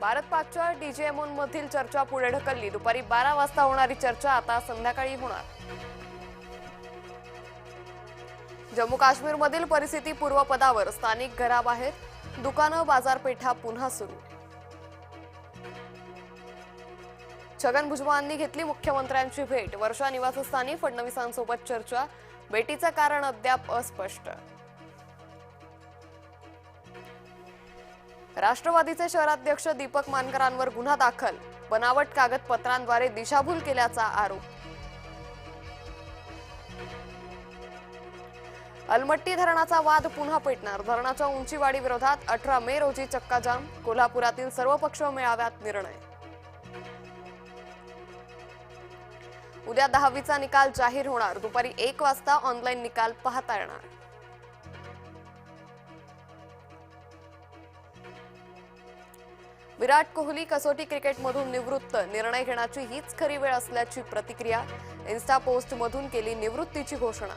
भारत पाचच्या डीजेएमओन मधील चर्चा पुढे ढकलली. दुपारी बारा वाजता होणारी चर्चा आता संध्याकाळी होणार. जम्मू काश्मीरमधील परिस्थिती पूर्वपदावर. स्थानिक घराबाहेर दुकानं बाजारपेठा पुन्हा सुरू. छगन भुजबळांनी घेतली मुख्यमंत्र्यांची भेट. वर्षा निवासस्थानी फडणवीसांसोबत चर्चा. भेटीचं कारण अद्याप अस्पष्ट. राष्ट्रवादीचे शहराध्यक्ष दीपक मानकरांवर गुन्हा दाखल बनावट कागदपत्रांद्वारे दिशाभूल केल्याचा आरोप. अलमट्टी धरणाचा वाद पुन्हा पेटणार धरणाच्या उंचीवाडी विरोधात अठरा मे रोजी चक्काजाम कोल्हापुरातील सर्वपक्ष मेळाव्यात निर्णय. उद्या दहावीचा निकाल जाहीर होणार दुपारी एक वाजता ऑनलाईन निकाल पाहता येणार. विराट कोहली कसोटी क्रिकेटमधून निवृत्त. निर्णय घेण्याची हीच खरी वेळ असल्याची प्रतिक्रिया इन्स्टा पोस्टमधून केली निवृत्तीची घोषणा.